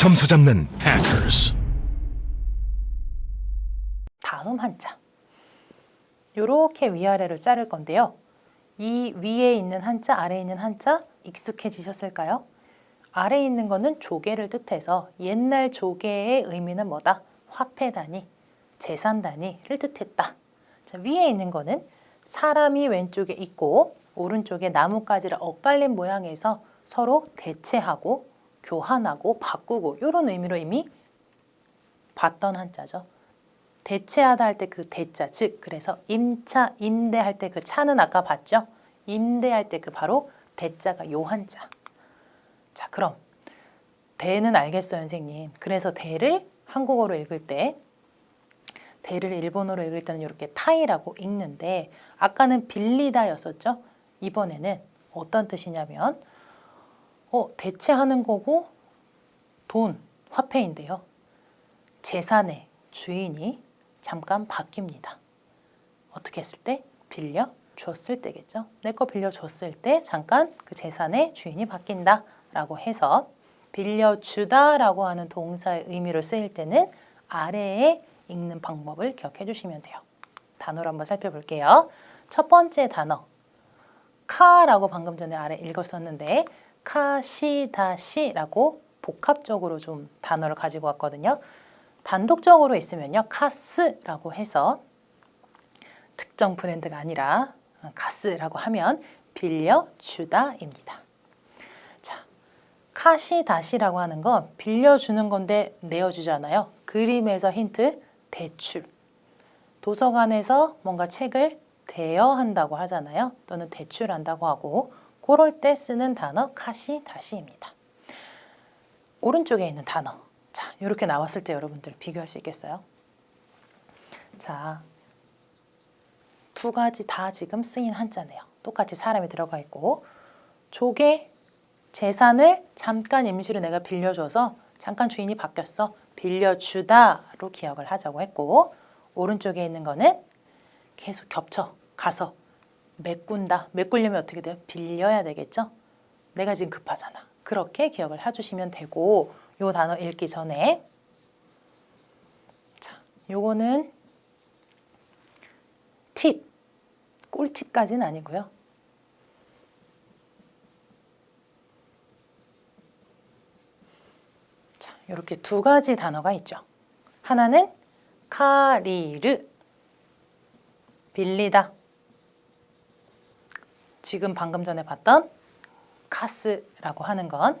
점수 잡는 Hackers. 다음 한자. 요렇게 위아래로 자를 건데요. 이 위에 있는 한자, 아래에 있는 한자 익숙해지셨을까요? 아래에 있는 거는 조개를 뜻해서 옛날 조개의 의미는 뭐다? 화폐 단위, 재산 단위를 뜻했다. 자, 위에 있는 거는 사람이 왼쪽에 있고 오른쪽에 나뭇가지를 엇갈린 모양에서 서로 대체하고 교환하고 바꾸고 이런 의미로 이미 봤던 한자죠. 대체하다 할 때 그 대자 즉 그래서 임차 임대할 때 그 차는 아까 봤죠? 임대할 때 그 바로 대자가 요 한자. 자 그럼 대는 알겠어요 선생님. 그래서 대를 한국어로 읽을 때 대를 일본어로 읽을 때는 이렇게 타이라고 읽는데 아까는 빌리다였었죠? 이번에는 어떤 뜻이냐면 어 대체하는 거고 돈 화폐인데요. 재산의 주인이 잠깐 바뀝니다. 어떻게 했을 때? 빌려 줬을 때겠죠. 내 거 빌려 줬을 때 잠깐 그 재산의 주인이 바뀐다 라고 해서 빌려 주다 라고 하는 동사의 의미로 쓰일 때는 아래에 읽는 방법을 기억해 주시면 돼요. 단어를 한번 살펴볼게요. 첫 번째 단어 카라고 방금 전에 아래 읽었었는데 카시다시라고 복합적으로 좀 단어를 가지고 왔거든요. 단독적으로 있으면요. 카스라고 해서 특정 브랜드가 아니라 카스라고 하면 빌려주다입니다. 자, 카시다시라고 하는 건 빌려주는 건데 내어주잖아요. 그림에서 힌트 대출. 도서관에서 뭔가 책을 대여한다고 하잖아요. 또는 대출한다고 하고 그럴 때 쓰는 단어 카시 다시입니다. 오른쪽에 있는 단어. 자, 이렇게 나왔을 때 여러분들 비교할 수 있겠어요? 자, 두 가지 다 지금 쓰인 한자네요. 똑같이 사람이 들어가 있고 조개 재산을 잠깐 임시로 내가 빌려줘서 잠깐 주인이 바뀌었어. 빌려주다로 기억을 하자고 했고 오른쪽에 있는 거는 계속 겹쳐 가서 메꾼다. 메꾸려면 어떻게 돼요? 빌려야 되겠죠? 내가 지금 급하잖아. 그렇게 기억을 해주시면 되고 요 단어 읽기 전에 자, 요거는 팁, 꿀팁까지는 아니고요. 자, 이렇게 두 가지 단어가 있죠. 하나는 카리르, 빌리다. 지금 방금 전에 봤던 카스라고 하는 건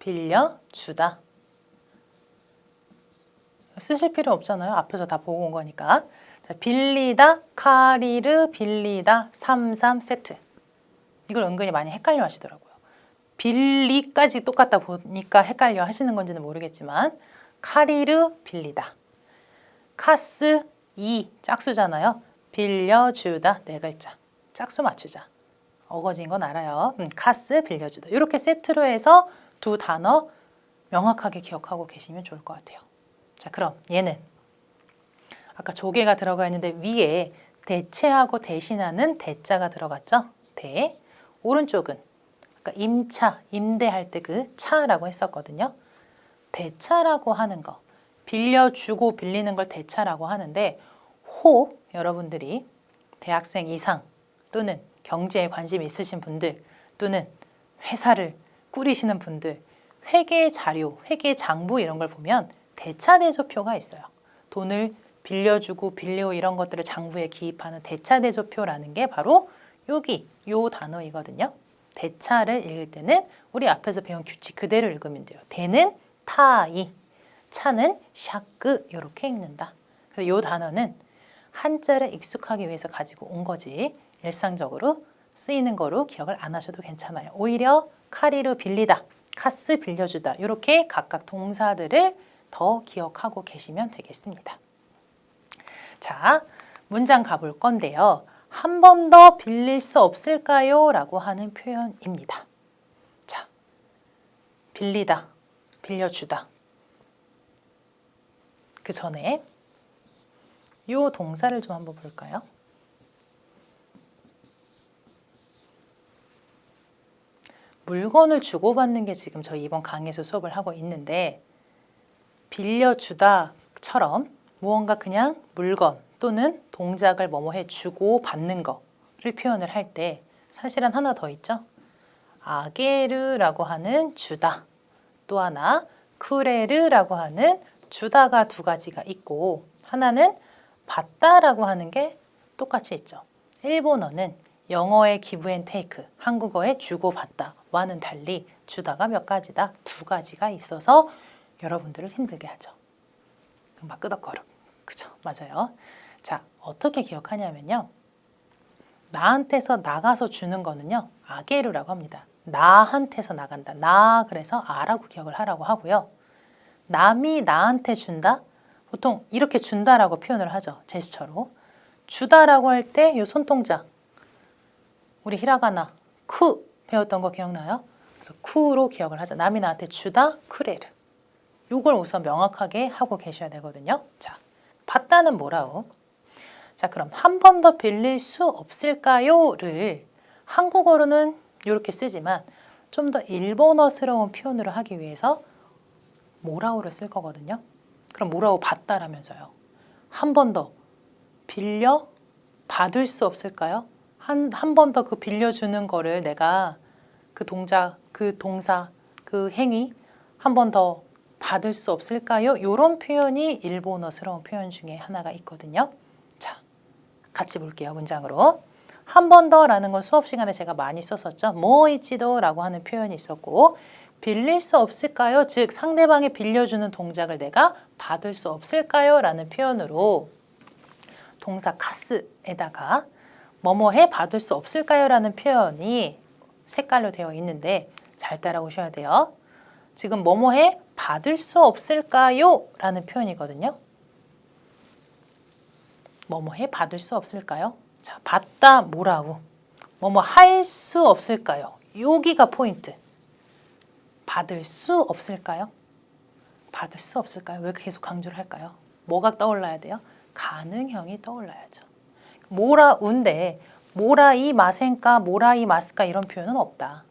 빌려 주다. 쓰실 필요 없잖아요. 앞에서 다 보고 온 거니까. 자, 빌리다, 카리르, 빌리다, 33 세트. 이걸 은근히 많이 헷갈려 하시더라고요. 빌리까지 똑같다 보니까 헷갈려 하시는 건지는 모르겠지만 카리르, 빌리다. 카스, 이 짝수잖아요. 빌려주다, 네 글자. 짝수 맞추자. 어거진 건 알아요. 음, 카스, 빌려주다. 이렇게 세트로 해서 두 단어 명확하게 기억하고 계시면 좋을 것 같아요. 자, 그럼 얘는 아까 조개가 들어가 있는데 위에 대체하고 대신하는 대자가 들어갔죠? 대. 오른쪽은 아까 임차, 임대할 때 그 차라고 했었거든요. 대차라고 하는 거. 빌려주고 빌리는 걸 대차라고 하는데 호 여러분들이 대학생 이상 또는 경제에 관심 있으신 분들 또는 회사를 꾸리시는 분들 회계 자료, 회계 장부 이런 걸 보면 대차 대조표가 있어요. 돈을 빌려주고 빌리고 이런 것들을 장부에 기입하는 대차 대조표라는 게 바로 여기 요 단어이거든요. 대차를 읽을 때는 우리 앞에서 배운 규칙 그대로 읽으면 돼요. 대는 타이, 차는 샤크 이렇게 읽는다. 그래서 요 단어는 한자를 익숙하기 위해서 가지고 온 거지 일상적으로 쓰이는 거로 기억을 안 하셔도 괜찮아요. 오히려 카리로 빌리다, 카스 빌려주다 이렇게 각각 동사들을 더 기억하고 계시면 되겠습니다. 자, 문장 가볼 건데요. 한 번 더 빌릴 수 없을까요? 라고 하는 표현입니다. 자, 빌리다, 빌려주다. 그 전에 이 동사를 좀 한번 볼까요? 물건을 주고받는 게 지금 저희 이번 강의에서 수업을 하고 있는데 빌려주다처럼 무언가 그냥 물건 또는 동작을 뭐뭐 해 주고 받는 거를 표현을 할 때 사실은 하나 더 있죠. 아게르라고 하는 주다. 또 하나 쿠레르라고 하는 주다가 두 가지가 있고 하나는 받다라고 하는 게 똑같이 있죠. 일본어는 영어의 give and 한국어의 주고 받다 와는 달리 주다가 몇 가지다? 두 가지가 있어서 여러분들을 힘들게 하죠. 막 끄덕거려. 그죠? 맞아요. 자, 어떻게 기억하냐면요. 나한테서 나가서 주는 거는요. 아게르라고 합니다. 나한테서 나간다. 나 그래서 아라고 기억을 하라고 하고요. 남이 나한테 준다. 보통 이렇게 준다라고 표현을 하죠. 제스처로. 주다라고 할 때 이 손동작. 우리 히라가나 쿠 배웠던 거 기억나요? 그래서 쿠로 기억을 하죠. 남이 나한테 주다 쿠레르. 요걸 우선 명확하게 하고 계셔야 되거든요. 자, 받다는 뭐라고? 자, 그럼 한 번 더 빌릴 수 없을까요?를 한국어로는 이렇게 쓰지만 좀 더 일본어스러운 표현으로 하기 위해서 뭐라고를 쓸 거거든요. 그럼 뭐라고 받다라면서요. 한 번 더 빌려 받을 수 없을까요? 한 한 번 더 그 빌려주는 거를 내가 그 동작, 그 동사, 그 행위 한 번 더 받을 수 없을까요? 이런 표현이 일본어스러운 표현 중에 하나가 있거든요. 자, 같이 볼게요. 문장으로. 한 번 더라는 건 수업 시간에 제가 많이 썼었죠. 모이치도라고 하는 표현이 있었고 빌릴 수 없을까요? 즉 상대방이 빌려주는 동작을 내가 받을 수 없을까요? 라는 표현으로 동사 카스에다가 뭐뭐해 받을 수 없을까요? 라는 표현이 색깔로 되어 있는데 잘 따라오셔야 돼요. 지금 뭐뭐해 받을 수 없을까요? 라는 표현이거든요. 뭐뭐해 받을 수 없을까요? 자, 받다 뭐라고? 뭐뭐 할 수 없을까요? 여기가 포인트. 받을 수 없을까요? 받을 수 없을까요? 왜 계속 강조를 할까요? 뭐가 떠올라야 돼요? 가능형이 떠올라야죠. 모라 운데 모라 이 마센까 모라 이 마스까 이런 표현은 없다.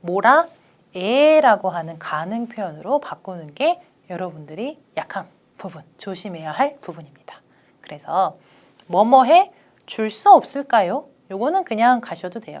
모라 에라고 하는 가능 표현으로 바꾸는 게 여러분들이 약한 부분, 조심해야 할 부분입니다. 그래서 뭐뭐해 줄 수 없을까요? 요거는 그냥 가셔도 돼요.